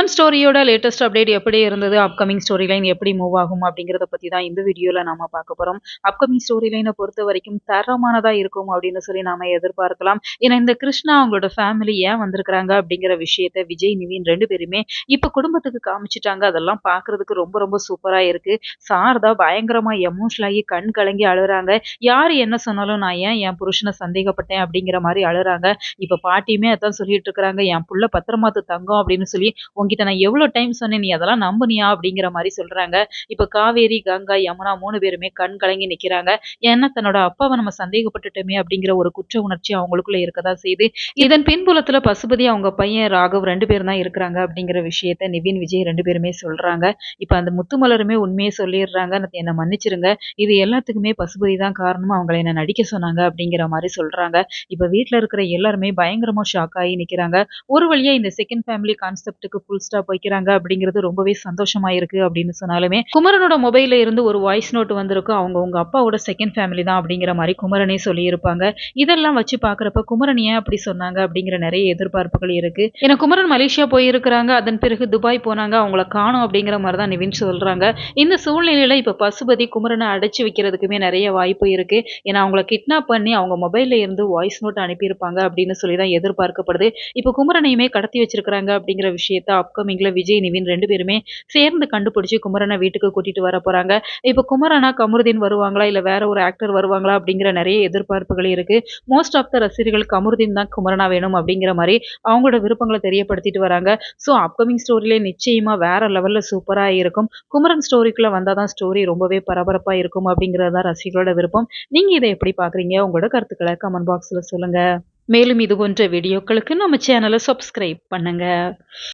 Suman ஸ்டோரியோட latest update எப்படி இருந்தது? Upcoming story line எப்படி மூவ் ஆகும்? அப்படிங்கிறத பற்றி தான் இந்த வீடியோவில் நாம பார்க்க போகிறோம் அப்கமிங் ஸ்டோரி லைனை பொறுத்த வரைக்கும் தரமானதாக இருக்கும் அப்படின்னு சொல்லி நாம எதிர்பார்க்கலாம். ஏன்னா இந்த கிருஷ்ணா அவங்களோட ஃபேமிலி ஏன் வந்திருக்கிறாங்க அப்படிங்கிற விஷயத்த விஜய் நிவின் ரெண்டு பேருமே இப்போ குடும்பத்துக்கு காமிச்சிட்டாங்க. அதெல்லாம் பாக்குறதுக்கு ரொம்ப ரொம்ப சூப்பராக இருக்கு. சாரதா பயங்கரமா எமோஷனல் ஆகி கண் கலங்கி அழுறாங்க யார் என்ன சொன்னாலும் நான் ஏன் என் புருஷனை சந்தேகப்பட்டேன் அப்படிங்கிற மாதிரி அழுறாங்க இப்போ பாட்டியுமே அதான் சொல்லிட்டு இருக்கிறாங்க. என் புள்ள பத்திரமாத்து தங்கம் அப்படின்னு சொல்லி உங்ககிட்ட நான் எவ்வளோ டைம் சொன்னேன் நீ அதெல்லாம் நம்புனியா? அப்படிங்கிற மாதிரி சொல்றாங்க. இப்போ காவேரி கங்கா யமுனா மூணு பேருமே கண் கலங்கி நிற்கிறாங்க ஏன்னா தன்னோட அப்பாவை நம்ம சந்தேகப்பட்டுட்டோமே அப்படிங்கிற ஒரு குற்ற உணர்ச்சி அவங்களுக்குள்ள இருக்கதா செய்யுது. இதன் பின்புலத்தில் பசுபதி அவங்க பையன் ராகவ் ரெண்டு பேரும் தான் இருக்கிறாங்க அப்படிங்கிற விஷயத்த நிவின் விஜய் ரெண்டு பேருமே சொல்றாங்க. இப்போ அந்த முத்துமலருமே உண்மையை சொல்லிடுறாங்க. என்னை மன்னிச்சிருங்க. இது எல்லாத்துக்குமே பசுபதி தான் காரணமாக அவங்கள என்ன நடிக்க சொன்னாங்க அப்படிங்கிற மாதிரி சொல்கிறாங்க இப்போ வீட்டில் இருக்கிற எல்லாருமே பயங்கரமாக ஷாக் ஆகி நிற்கிறாங்க ஒரு வழியா இந்த செகண்ட் ஃபேமிலி கான்செப்ட்டுக்கு ஃபுல் ஸ்டாப் வைக்கிறாங்க அப்படிங்கிறது ரொம்பவே சந்தோஷமா இருக்கு அப்படின்னு சொன்னாலுமே குமரனோட மொபைல்ல இருந்து ஒரு வாய்ஸ் நோட் வந்திருக்கும் அவங்க உங்க அப்பாவோட செகண்ட் ஃபேமிலி தான் அப்படிங்கிற மாதிரி குமரனே சொல்லியிருப்பாங்க. இதெல்லாம் வச்சு பாக்குறப்ப குமரன் ஏன் அப்படி சொன்னாங்க அப்படிங்கிற நிறைய எதிர்பார்ப்புகள் இருக்கு. ஏன்னா குமரன் மலேசியா போயிருக்கிறாங்க. அதன் பிறகு துபாய் போனாங்க. அவங்கள காணும் அப்படிங்கிற மாதிரி தான் நிவின் சொல்றாங்க. இந்த சூழ்நிலையில இப்ப பசுபதி குமரனை அடைச்சு வைக்கிறதுக்குமே நிறைய வாய்ப்பு இருக்கு. ஏன்னா அவங்கள கிட்னாப் பண்ணி அவங்க மொபைல்ல இருந்து வாய்ஸ் நோட் அனுப்பியிருப்பாங்க அப்படின்னு சொல்லி தான் எதிர்பார்க்கப்படுது. இப்போ குமரனையுமே கடத்தி வச்சிருக்கிறாங்க அப்படிங்கிற விஷயத்த அப்கமிங்ல விஜய் நிவின் ரெண்டு பேருமே சேர்ந்து கண்டுபிடிச்சி குமரனை வீட்டுக்கு கூட்டிட்டு வர போறாங்க. இப்போ குமரனா கமருதீன் வருவாங்களா? இல்ல வேற ஒரு ஆக்டர் வருவாங்களா? அப்படிங்கிற நிறைய எதிர்பார்ப்புகள் இருக்கு. மோஸ்ட் ஆஃப் த ரசிகர்கள் கமருதீன் தான் குமரனா வேணும் அப்படிங்கிற மாதிரி அவங்களோட விருப்பங்களை தெரியப்படுத்திட்டு வராங்க. ஸோ அப்கமிங் ஸ்டோரியிலே நிச்சயமா வேற லெவல்ல சூப்பரா இருக்கும். குமரன் ஸ்டோரிக்குள்ள வந்தாதான் ஸ்டோரி ரொம்பவே பரபரப்பா இருக்கும் அப்படிங்கிறது தான் ரசிகர்களோட விருப்பம். நீங்க இதை எப்படி பாக்குறீங்க? உங்களோட கருத்துக்களை கமெண்ட் பாக்ஸ்ல சொல்லுங்க. மேலும் இது போன்ற வீடியோக்களுக்கு நம்ம சேனலை சப்ஸ்கிரைப் பண்ணுங்க.